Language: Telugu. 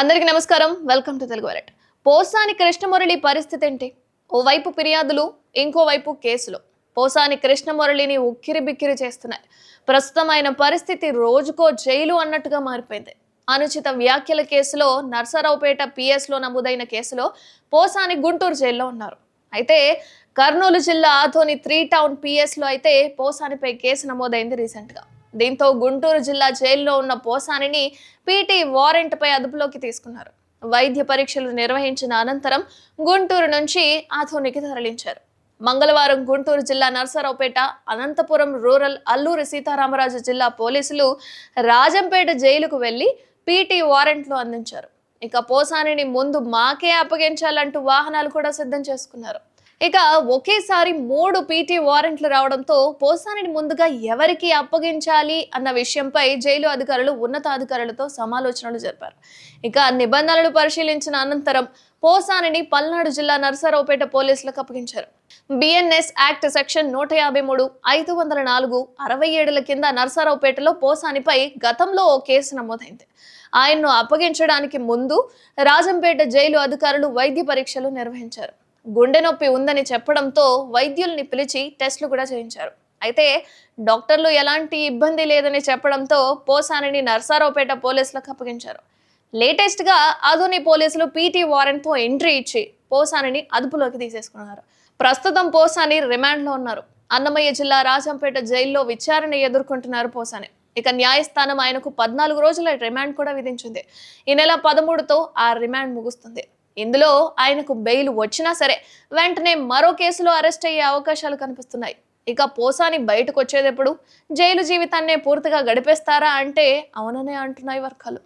అందరికీ నమస్కారం. వెల్కమ్ టు తెలుగు వరట్ పోసాని కృష్ణమురళి పరిస్థితి ఏంటి? ఓవైపు ఫిర్యాదులు ఇంకోవైపు కేసులు. పోసాని కృష్ణమురళిని ఉక్కిరి బిక్కిరి చేస్తున్నాయి. ప్రస్తుతం ఆయన పరిస్థితి రోజుకో జైలు అన్నట్టుగా మారిపోయింది. అనుచిత వ్యాఖ్యల కేసులో నర్సరావుపేట పిఎస్లో నమోదైన కేసులో పోసాని గుంటూరు జైల్లో ఉన్నారు. అయితే కర్నూలు జిల్లా ఆధోని త్రీ టౌన్ పిఎస్లో అయితే పోసానిపై కేసు నమోదైంది రీసెంట్గా. దీంతో గుంటూరు జిల్లా జైల్లో ఉన్న పోసానిని పీటీ వారెంట్పై అదుపులోకి తీసుకున్నారు. వైద్య పరీక్షలు నిర్వహించిన అనంతరం గుంటూరు నుంచి ఆధోనికి తరలించారు. మంగళవారం గుంటూరు జిల్లా నర్సరావుపేట అనంతపురం రూరల్ అల్లూరి సీతారామరాజు జిల్లా పోలీసులు రాజంపేట జైలుకు వెళ్ళి పీటీ వారెంట్లు అందించారు. ఇక పోసానిని ముందు మాకే అప్పగించాలంటూ వాహనాలు కూడా సిద్ధం చేసుకున్నారు. ఇక ఒకేసారి మూడు పీటీ వారెంట్లు రావడంతో పోసానిని ముందుగా ఎవరికి అప్పగించాలి అన్న విషయంపై జైలు అధికారులు ఉన్నతాధికారులతో సమాలోచనలు జరిపారు. ఇక నిబంధనలు పరిశీలించిన అనంతరం పోసానిని పల్నాడు జిల్లా నర్సరావుపేట పోలీసులకు అప్పగించారు. బిఎన్ఎస్ యాక్ట్ సెక్షన్ నూట యాభై మూడు ఐదు వందల నాలుగు అరవై ఏడుల కింద నర్సరావుపేటలో పోసానిపై గతంలో ఓ కేసు నమోదైంది. ఆయన్ను అప్పగించడానికి ముందు రాజంపేట జైలు అధికారులు వైద్య పరీక్షలు నిర్వహించారు. గుండె నొప్పి ఉందని చెప్పడంతో వైద్యుల్ని పిలిచి టెస్టులు కూడా చేయించారు. అయితే డాక్టర్లు ఎలాంటి ఇబ్బంది లేదని చెప్పడంతో పోసానిని నర్సారావుపేట పోలీసులకు అప్పగించారు. లేటెస్ట్గా ఆధుని పోలీసులు పీటీ వారెంట్తో ఎంట్రీ ఇచ్చి పోసానిని అదుపులోకి తీసేసుకున్నారు. ప్రస్తుతం పోసాని రిమాండ్లో ఉన్నారు. అన్నమయ్య జిల్లా రాజంపేట జైల్లో విచారణ ఎదుర్కొంటున్నారు పోసాని. ఇక న్యాయస్థానం ఆయనకు పద్నాలుగు రోజుల రిమాండ్ కూడా విధించింది. ఈ నెల పదమూడుతో ఆ రిమాండ్ ముగుస్తుంది. ఇందులో ఆయనకు బెయిల్ వచ్చినా సరే వెంటనే మరో కేసులో అరెస్ట్ అయ్యే అవకాశాలు కనిపిస్తున్నాయి. ఇక పోసాని బయటకు వచ్చేటప్పుడు జైలు జీవితాన్నే పూర్తిగా గడిపేస్తారా అంటే అవుననే అంటున్నాయి వర్గాలు.